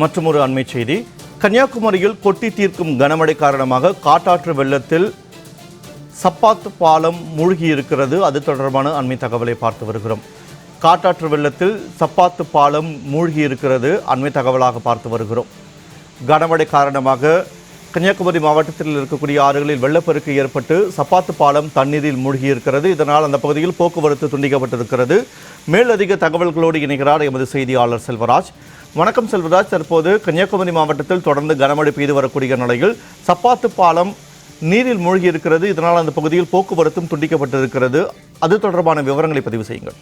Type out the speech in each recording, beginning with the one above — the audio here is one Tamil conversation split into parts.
மற்றும் ஒரு அண்மை செய்தி. கன்னியாகுமரியில் கொட்டி தீர்க்கும் கனமழை காரணமாக காட்டாற்று வெள்ளத்தில் சப்பாத்து பாலம் மூழ்கி இருக்கிறது அது தொடர்பான அண்மை தகவலை பார்த்து வருகிறோம். காட்டாற்று வெள்ளத்தில் சப்பாத்து பாலம் மூழ்கி இருக்கிறது அண்மை தகவலாக பார்த்து வருகிறோம். கனமழை காரணமாக கன்னியாகுமரி மாவட்டத்தில் இருக்கக்கூடிய ஆறுகளில் வெள்ளப்பெருக்கு ஏற்பட்டு சப்பாத்து பாலம் தண்ணீரில் மூழ்கி இருக்கிறது இதனால் அந்த பகுதியில் போக்குவரத்து துண்டிக்கப்பட்டிருக்கிறது. மேலதிக தகவல்களோடு இணைகிறார் எமது செய்தியாளர் செல்வராஜ். வணக்கம் செல்வராஜ். தற்போது கன்னியாகுமரி மாவட்டத்தில் தொடர்ந்து கனமழை பெய்து வரக்கூடிய நிலையில் சப்பாத்து பாலம் நீரில் மூழ்கி இருக்கிறது இதனால் அந்த பகுதியில் போக்குவரத்தும் துண்டிக்கப்பட்டிருக்கிறது. அது தொடர்பான விவரங்களை பதிவு செய்யுங்கள்.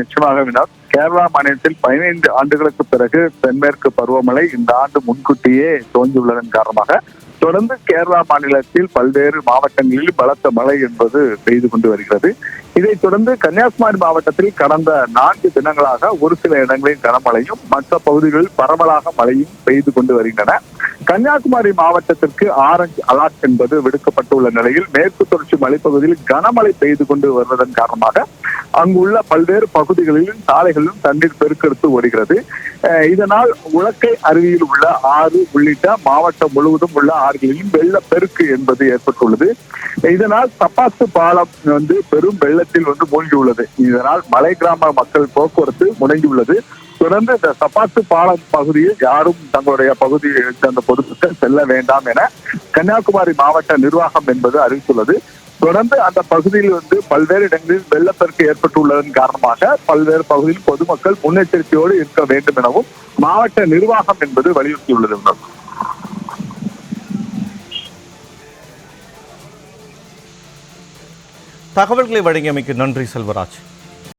நிச்சயமாக வினோத். கேரளா மாநிலத்தில் பதினைந்து ஆண்டுகளுக்கு பிறகு தென்மேற்கு பருவமழை இந்த ஆண்டு முன்கூட்டியே துவங்கியுள்ளதன் காரணமாக தொடர்ந்து கேரளா மாநிலத்தில் பல்வேறு மாவட்டங்களில் பலத்த மழை என்பது பெய்து கொண்டு வருகிறது. இதைத் தொடர்ந்து கன்னியாகுமரி மாவட்டத்தில் கடந்த நான்கு தினங்களாக ஒரு சில இடங்களில் கனமழையும் மற்ற பகுதிகளில் பரவலாக மழையும் பெய்து கொண்டு வருகின்றன. கன்னியாகுமரி மாவட்டத்திற்கு ஆரஞ்சு அலர்ட் என்பது விடுக்கப்பட்டுள்ள நிலையில் மேற்கு தொடர்ச்சி மலைப்பகுதியில் கனமழை பெய்து கொண்டு வருவதன் காரணமாக அங்குள்ள பல்வேறு பகுதிகளிலும் சாலைகளிலும் தண்ணீர் பெருக்கெடுத்து ஓடுகிறது. அஹ் இதனால் உலக்கை அருவியில் உள்ள ஆறு உள்ளிட்ட மாவட்டம் முழுவதும் உள்ள ஆறுகளிலும் வெள்ளப்பெருக்கு என்பது ஏற்பட்டுள்ளது. இதனால் சப்பாத்து பாலம் வந்து பெரும் வெள்ளத்தில் வந்து மூழ்கியுள்ளது. இதனால் மலை கிராம மக்கள் போக்குவரத்து முடங்கியுள்ளது. தொடர்ந்து இந்த சப்பாத்து பாலம் பகுதியில் யாரும் தங்களுடைய பகுதியை சேர்ந்த பொதுமக்கள் செல்ல வேண்டாம் என கன்னியாகுமரி மாவட்ட நிர்வாகம் என்பது அறிவித்துள்ளது. தொடர்ந்து அந்த பகுதியில் வந்து பல்வேறு இடங்களில் வெள்ளப்பெருக்கு ஏற்பட்டுள்ளதன் காரணமாக பல்வேறு பகுதியில் பொதுமக்கள் முன்னெச்சரிக்கையோடு இருக்க வேண்டும் எனவும் மாவட்ட நிர்வாகம் என்பது வலியுறுத்தியுள்ளது. தகவல்களை வழங்கியமைக்கு நன்றி செல்வராஜ்.